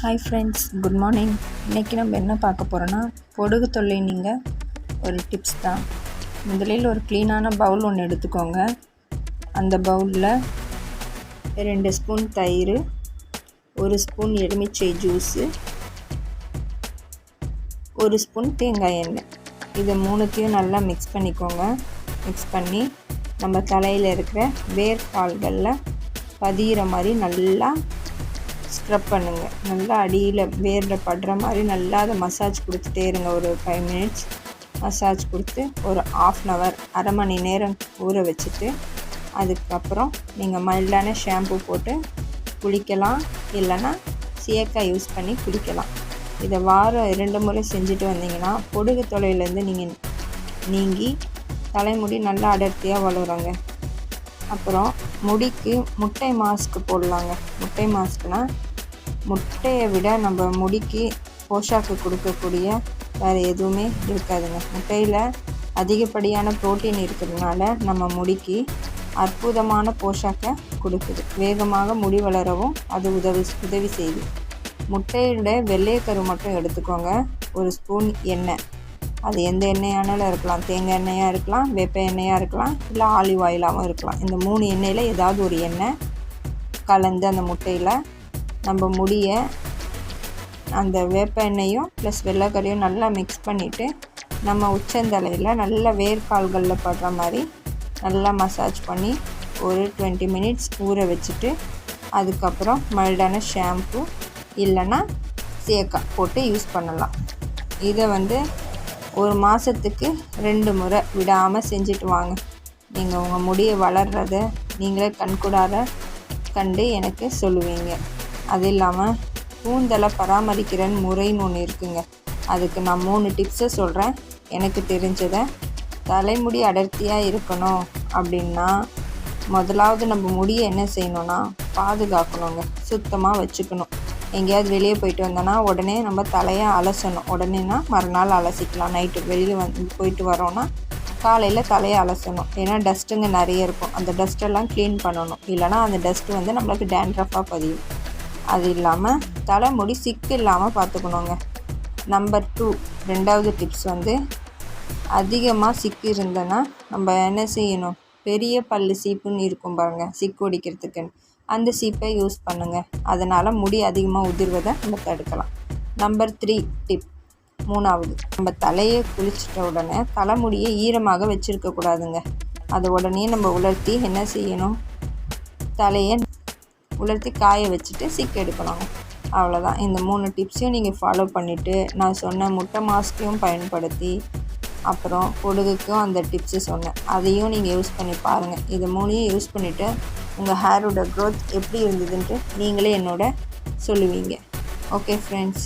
Hi friends good morning இன்றைக்கி நம்ம என்ன பார்க்க போகிறோன்னா பொடுகு தொல்லை நீங்கள் ஒரு டிப்ஸ் தான். முதலில் ஒரு க்ளீனான பவுல் ஒன்று எடுத்துக்கோங்க. அந்த பவுலில் ரெண்டு ஸ்பூன் தயிர் ஒரு ஸ்பூன் எலுமிச்சை ஜூஸு ஒரு ஸ்பூன் தேங்காய் எண்ணெய். இதை மூணுத்தையும் நல்லா மிக்ஸ் பண்ணிக்கோங்க. மிக்ஸ் பண்ணி நம்ம தலையில் இருக்கிற வேர்க்கால்களில் பதிகிற மாதிரி நல்லா ஸ்க்ரப் பண்ணுங்கள் நல்லா அடியில் வேரில் படுற மாதிரி நல்லா அதை மசாஜ் கொடுத்துட்டே இருங்க. ஒரு ஃபைவ் மினிட்ஸ் மசாஜ் கொடுத்து ஒரு ஆஃப் அன் ஹவர் அரை மணி நேரம் ஊற வச்சுட்டு அதுக்கப்புறம் நீங்கள் மைல்டான ஷாம்பு போட்டு குளிக்கலாம். இல்லைன்னா சீயக்காய் யூஸ் பண்ணி குளிக்கலாம் இதை வாரம் இரண்டு முறை செஞ்சுட்டு வந்தீங்கன்னா பொடுகு தொலைலேருந்து நீங்கள் நீங்கி தலைமுடி நல்லா அடர்த்தியாக வளருங்க. அப்புறம் முடிக்கு முட்டை மாஸ்க் போடலாங்க. முட்டை மாஸ்க்னால் முட்டையை விட நம்ம முடிக்கு போஷாக்கு கொடுக்கக்கூடிய வேறு எதுவுமே இருக்காதுங்க. முட்டையில் அதிகப்படியான ப்ரோட்டீன் இருக்கிறதுனால நம்ம முடிக்கு அற்புதமான போஷாக்கை கொடுக்குது. வேகமாக முடி வளரவும் அது உதவி உதவி செய்யுது. முட்டையோட வெள்ளையக்கரு மட்டும் எடுத்துக்கோங்க. ஒரு ஸ்பூன் எண்ணெய். அது எந்த எண்ணெயானாலும் இருக்கலாம். தேங்காய் எண்ணெயாக இருக்கலாம் வேப்ப எண்ணெயாக இருக்கலாம் இல்லை ஆலிவ் ஆயிலாகவும் இருக்கலாம். இந்த மூணு எண்ணெயில் ஏதாவது ஒரு எண்ணெய் கலந்து அந்த முட்டையில் நம்ம முடியை அந்த வேப்ப எண்ணெயும் ப்ளஸ் வெள்ளைக்கறியும் நல்லா மிக்ஸ் பண்ணிவிட்டு நம்ம உச்சந்தலையில் நல்லா வேர்க்கால்களில் படுற மாதிரி நல்லா மசாஜ் பண்ணி ஒரு டுவெண்ட்டி மினிட்ஸ் ஊற வச்சுட்டு அதுக்கப்புறம் மைல்டான ஷாம்பு இல்லைன்னா சேக்கா போட்டு யூஸ் பண்ணலாம். இதை வந்து ஒரு மாதத்துக்கு ரெண்டு முறை விடாமல் செஞ்சுட்டு வாங்க. நீங்கள் உங்கள் முடியை வளர்கிறத நீங்களே கண்கூடார கண்டு எனக்கு சொல்லுவீங்க. அது இல்லாமல் கூந்தலை பராமரிக்கிற முறைன்னு ஒன்று இருக்குங்க. அதுக்கு நான் மூணு டிப்ஸை சொல்கிறேன் எனக்கு தெரிஞ்சதை தலைமுடி அடர்த்தியாக இருக்கணும் அப்படின்னா முதலாவது நம்ம முடியை என்ன செய்யணும்னா பாதுகாக்கணுங்க. சுத்தமாக வச்சுக்கணும். எங்கேயாவது வெளியே போயிட்டு வந்தோன்னா உடனே நம்ம தலையை அலசணும். உடனேனா மறுநாள் அலசிக்கலாம். நைட்டு வெளியே வந்து போயிட்டு வரோன்னா காலையில் தலையை அலசணும். ஏன்னா டஸ்ட்டுங்க நிறைய இருக்கும். அந்த டஸ்ட்டெல்லாம் க்ளீன் பண்ணணும். இல்லைனா அந்த டஸ்ட்டு வந்து நம்மளுக்கு டேண்ட்ரஃபாக பதியும். அது இல்லாமல் தலைமுடி சிக்கு இல்லாமல் பார்த்துக்கணுங்க. நம்பர் டூ ரெண்டாவது டிப்ஸ் வந்து அதிகமாக சிக்கு இருந்ததுன்னா நம்ம என்ன செய்யணும்? பெரிய பல் சீப்புன்னு இருக்கும் பாருங்கள் சிக்கு ஒடிக்கிறதுக்குன்னு. அந்த சீப்பை யூஸ் பண்ணுங்கள் அதனால் முடி அதிகமாக உதிர்வதை நம்ம தடுக்கலாம். நம்பர் த்ரீ டிப் மூணாவது. நம்ம தலையை குளிச்சிட்ட உடனே தலைமுடியை ஈரமாக வச்சுருக்கக்கூடாதுங்க அதை உடனே நம்ம உலர்த்தி என்ன செய்யணும்? தலையை உலர்த்தி காய வச்சுட்டு சிக்கு எடுக்கலாங்க அவ்வளோதான் இந்த மூணு டிப்ஸையும் நீங்கள் ஃபாலோ பண்ணிவிட்டு நான் சொன்ன முட்டை மாஸ்க்கையும் பயன்படுத்தி அப்புறம் பொடுகுக்கும் அந்த டிப்ஸு சொன்னேன். அதையும் நீங்கள் யூஸ் பண்ணி பாருங்கள் இது மூணையும் யூஸ் பண்ணிவிட்டு உங்கள் ஹேரோட க்ரோத் எப்படி இருந்ததுன்ட்டு நீங்களே என்னோட சொல்லுவீங்க. ஓகே ஃப்ரெண்ட்ஸ்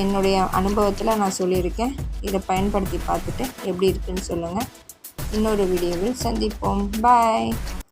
என்னுடைய அனுபவத்தில் நான் சொல்லியிருக்கேன். இதை பயன்படுத்தி பார்த்துட்டு எப்படி இருக்குன்னு சொல்லுங்கள் இன்னொரு வீடியோவில் சந்திப்போம். பாய்